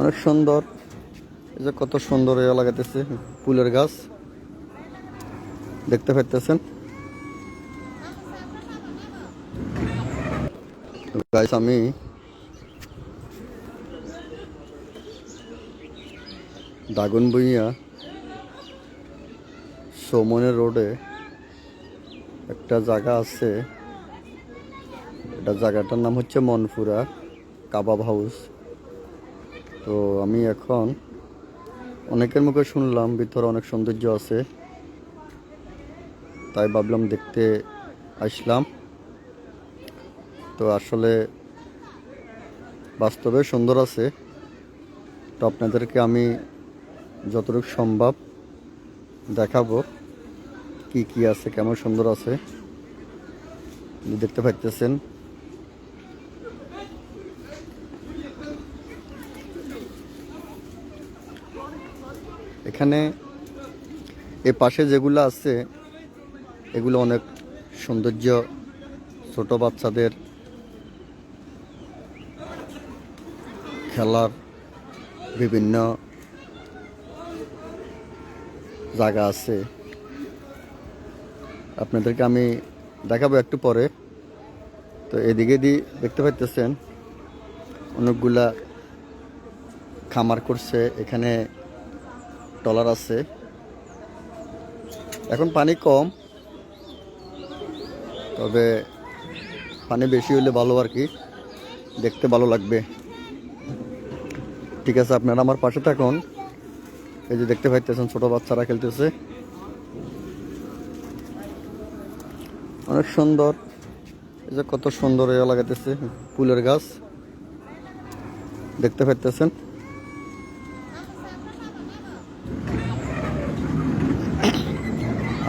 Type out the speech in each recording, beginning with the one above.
অনেক সুন্দর। এই যে কত সুন্দর এ লাগাইতেছে, ফুলের গাছ। দেখতে পাইতেছেন? গাছ আমি দাগন বইয়া সৌমনের রোডে একটা জায়গা আছে। এটা জায়গাটার নাম হচ্ছে মনপুরা কাবাব হাউস। তো আমি এখন অনেকের মুখে শুনলাম ভিতরে অনেক সৌন্দর্য আছে। তাই ভাবলাম দেখতে আসলাম। তো আসলে বাস্তবে সুন্দর আছে। তো আপনাদেরকে আমি যতটুকু সম্ভব দেখাবো কি কি আছে, কেমন সুন্দর আছে। দেখতে পাইতেছেন। এখানে এ পাশে যেগুলো আছে, এগুলো অনেক সৌন্দর্য ছোট বাচ্চাদের খেলার বিভিন্ন জায়গা আছে। আপনাদেরকে আমি দেখাবো একটু পরে। তো এদিকে দিয়ে দেখতে পাইতেছেন, অনেকগুলা খামার করছে, এখানে টলার আছে। এখন পানি কম, তবে পানি বেশি হলে ভালো আর কি। দেখতে ভালো লাগবে। ঠিক আছে, আপনারা আমার পাশে থাকুন। এই যে দেখতে পাইতেছেন, ছোট বাচ্চারা খেলতেছে। অনেক সুন্দর। এই যে কত সুন্দর এ লাগাইতেছে, ফুলের গাছ। দেখতে পাইতেছেন।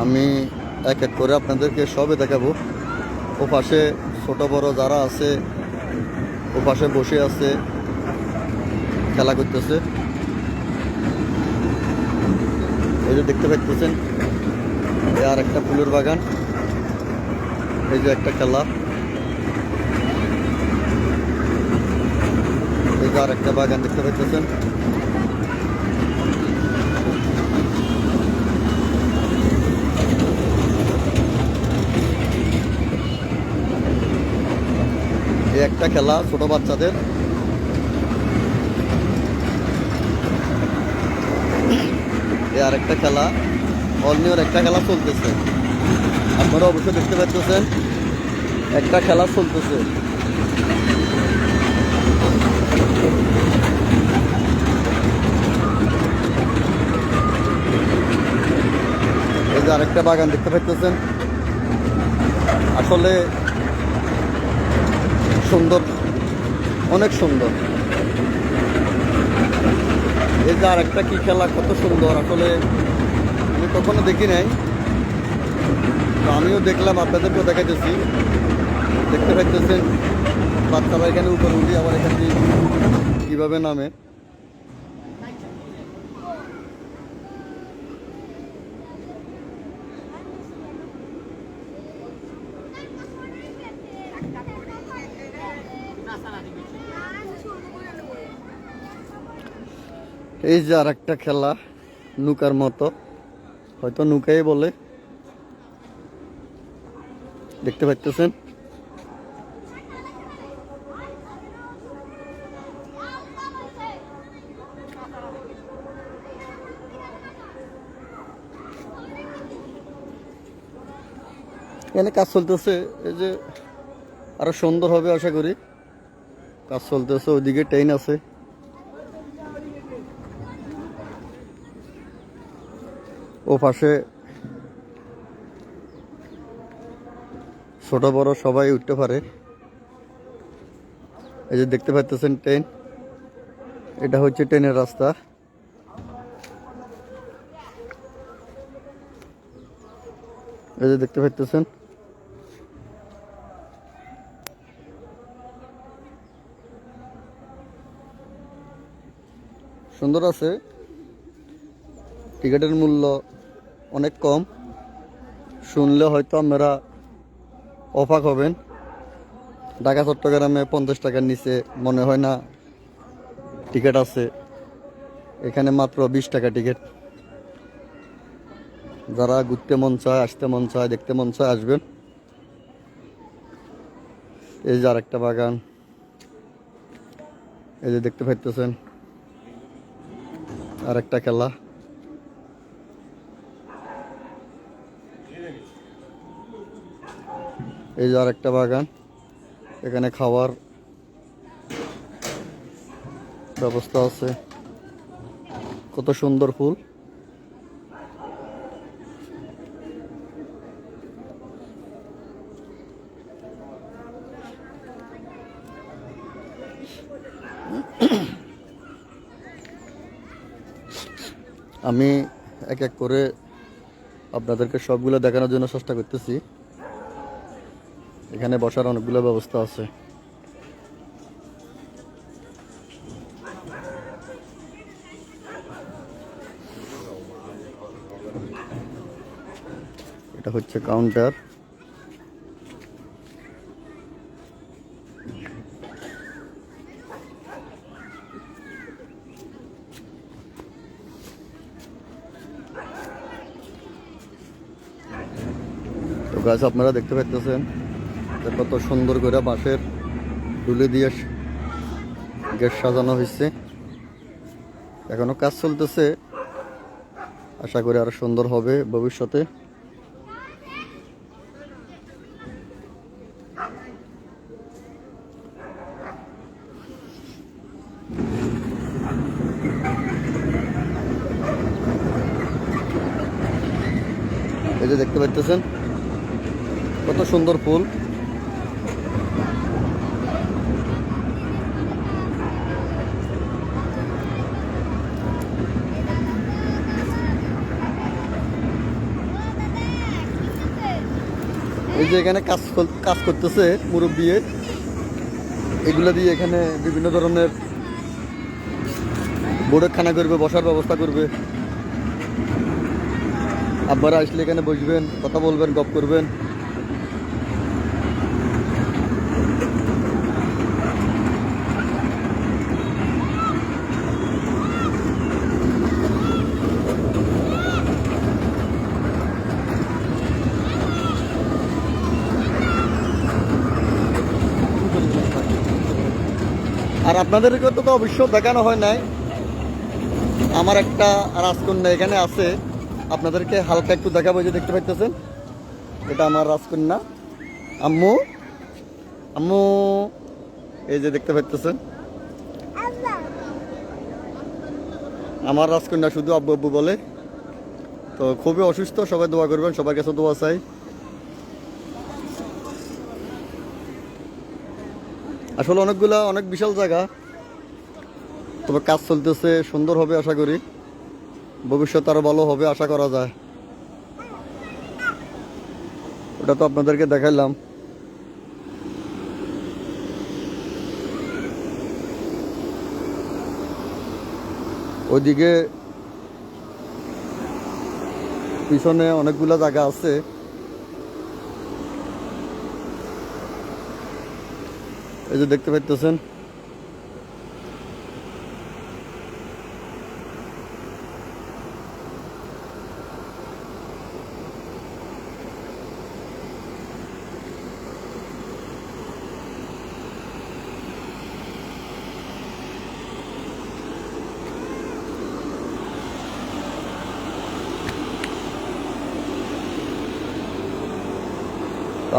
আমি এক এক করে আপনাদেরকে সবে দেখাবো। ও পাশে ছোট বড় যারা আছে, ও পাশে বসে আছে, খেলা করতেছে। এই যে দেখতে পাচ্ছেন আর একটা ফুলের বাগান। এই যে একটা খেলা। এই যে আর একটা বাগান দেখতে পাচ্ছেন। একটা খেলা ছোট বাচ্চাদের। আরেকটা খেলা। অন্যর একটা খেলা চলতেছে। আপনারা অবশ্যই দেখতে পাচ্ছেন, একটা খেলা চলতেছে। এই যে আরেকটা বাগান দেখতে পাচ্ছেন। আসলে সুন্দর। অনেক সুন্দর। এই যে আরেকটা কি খেলা, কত সুন্দর। আসলে আমি কখনো দেখি নাই। তো আমিও দেখলাম, আপনাদেরকেও দেখাইতেছি। দেখতে পাইতেছেন, বাচ্চারা এখানে উপর উঠি আবার এখানে কীভাবে নামে। এই যে আর একটা খেলা, নৌকার মতো। হয়তো নৌকাই বলে। দেখতে পাচ্ছেন এখানে কাজ চলতেছে, এই যে আরও সুন্দর হবে আশা করি। কাজ চলতেছে, ওইদিকে ট্রেন আছে। ও পাশে ছোট, বড় সবাই উঠতে পারে। এই যে দেখতে পাচ্ছেন ট্রেন। এটা হচ্ছে ট্রেনের রাস্তা। এই যে দেখতে পাচ্ছেন সুন্দর আছে। টিকিটের মূল্য অনেক কম। শুনলে হয়তো আপনারা অফাক হবেন। ঢাকা, চট্টগ্রামে পঞ্চাশ টাকার নিচে মনে হয় না টিকিট আছে। এখানে মাত্র বিশ টাকা টিকিট। যারা ঘুরতে মন চায়, আসতে মন চায়, দেখতে মন চায় আসবেন। এই যে আরেকটা বাগান। এই যে দেখতে পাইতেছেন। আরেকটা খেলা। এই যে আরেকটা বাগান, এখানে খাওয়ার ব্যবস্থা আছে। কত সুন্দর ফুল। আমি এক এক করে আপনাদেরকে সবগুলো দেখানোর জন্য চেষ্টা করতেছি। এখানে বসার অনেকগুলো ব্যবস্থা আছে। এটা হচ্ছে কাউন্টার গাছ আপনারা দেখতে যে কত সুন্দর করে বাঁশের ডুলে দিয়ে গেট সাজানো হয়েছে। এখনও কাজ চলতেছে। আশা করি আরও সুন্দর হবে ভবিষ্যতে। এই যে দেখতে পাচ্ছেন কত সুন্দর ফুল। যে এখানে কাজ কাজ করতেছে মুরব্বিয়ে এগুলো দিয়ে এখানে বিভিন্ন ধরনের বোর্ডের খানা করবে, বসার ব্যবস্থা করবে। আপনারা আসলে এখানে বসবেন, কথা বলবেন, গপ করবেন। আর আপনাদেরকে তো অবশ্য দেখানো হয় নাই। আমার একটা রাজকন্যা এখানে আছে। আপনাদেরকে হালকা একটু দেখাবো যে দেখতে পাইতেছেন। এটা আমার রাজকন্যা। আম্মু। আম্মু, এই যে দেখতে পাইতেছেন। আমার রাজকন্যা শুধু আব্বু আব্বু বলে। তো খুবই অসুস্থ, সবাই দোয়া করবেন, সবার কাছে দোয়া চাই। আসলে অনেকগুলা, অনেক বিশাল জায়গা। তবে কাজ চলতেছে সুন্দর হবে আশা করি। ভবিষ্যৎ আরও ভালো হবে আশা করা যায়। ওটা তো আপনাদেরকে দেখাইলাম। ওইদিকে পিছনে অনেকগুলা জায়গা আছে। এই যে দেখতে পাইতেছেন।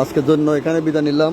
আজকের জন্য এখানে বিদায় নিলাম।